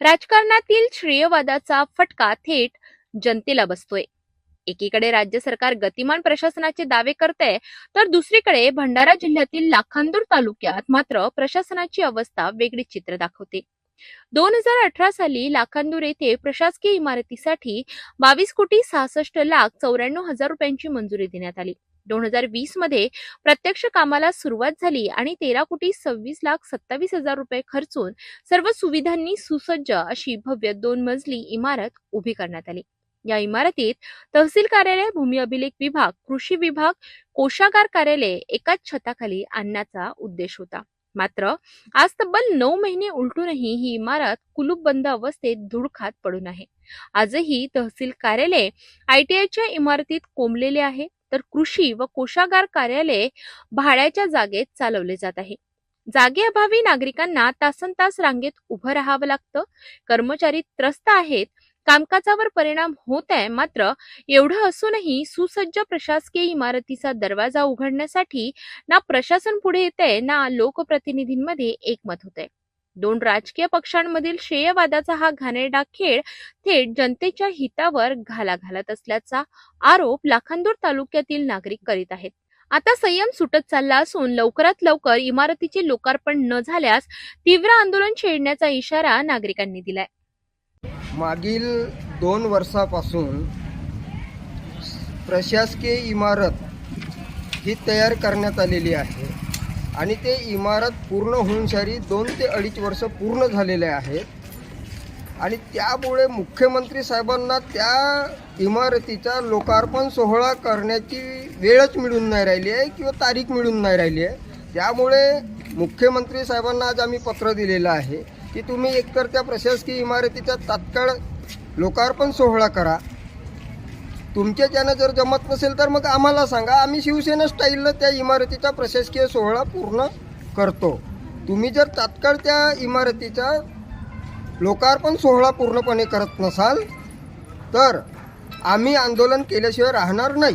राजकारणातील श्रेयवादाचा फटका थेट जनतेला बसतोय. एकीकडे राज्य सरकार गतिमान प्रशासनाचे दावे करते तर दुसरीकडे भंडारा जिल्ह्यातील लाखांदूर तालुक्यात मात्र प्रशासनाची अवस्था वेगळी चित्र दाखवते. दोन हजार अठरा साली लाखांदूर येथे प्रशासकीय इमारतीसाठी बावीस कोटी सहासष्ट लाख चौऱ्याण्णव हजार रुपयांची मंजुरी देण्यात आली. दोन हजार वीसमध्ये प्रत्यक्ष कामाला सुरुवात झाली आणि तेरा कोटी सव्वीस लाख सत्तावीस हजार रुपये खर्चून सर्व सुविधांनी सुसज्ज अशी भव्य दोन मजली इमारत उभी करण्यात आली. या इमारतीत तहसील कार्यालय भूमी अभिलेख विभाग कृषी विभाग कोशागार कार्यालय एकाच छताखाली आणण्याचा उद्देश होता. मात्र आज तब्बल नऊ महिने उलटूनही ही इमारत कुलूप बंद अवस्थेत धुडखात पडून आहे. आजही तहसील कार्यालय आयटीआयच्या इमारतीत कोंबलेले आहे. तर कृषी व कोषागार कार्यालय भाड्याच्या जागेत चालवले जात आहे. जागेअभावी नागरिकांना तासन तास रांगेत उभं राहावं लागतं. कर्मचारी त्रस्त आहेत. कामकाजावर परिणाम होत आहे मात्र एवढं असूनही सुसज्ज प्रशासकीय इमारतीचा दरवाजा उघडण्यासाठी ना प्रशासन पुढे येते ना लोकप्रतिनिधींमध्ये एकमत होते दोन राजकीय पक्षांमधील श्रेयवादाचा हा घाणेरडा खेळ थेट जनतेच्या हितावर घाला घालत असल्याचा आरोप लाखांदूर तालुक्यातील नागरिक करीत आहेत. आता संयम सुटत चालला असून लवकरात लवकर इमारतीचे लोकार्पण न झाल्यास तीव्र आंदोलन छेडण्याचा इशारा नागरिकांनी दिलाय. मागील दोन वर्षापासून प्रशासकीय इमारत ही तयार करण्यात आलेली आहे. आणि ते इमारत पूर्ण होऊन सारी दोन ते अडीच वर्ष पूर्ण झालेले आहेत. आणि त्यामुळे मुख्यमंत्री साहेबांना त्या इमारतीचा लोकार्पण सोहळा करण्याची वेळच मिळून नाही राहिली आहे किंवा तारीख मिळून नाही राहिली आहे. त्यामुळे मुख्यमंत्री साहेबांना आज आम्ही पत्र दिलेलं आहे की तुम्ही एकतर त्या प्रशासकीय इमारतीचा तात्काळ लोकार्पण सोहळा करा. तुमच्याच्यानं जर जमत नसेल तर मग आम्हाला सांगा. आम्ही शिवसेना स्टाईलनं त्या इमारतीचा प्रशासकीय सोहळा पूर्ण करतो. तुम्ही जर तात्काळ त्या इमारतीचा लोकार्पण सोहळा पूर्णपणे करत नसाल तर आम्ही आंदोलन केल्याशिवाय राहणार नाही.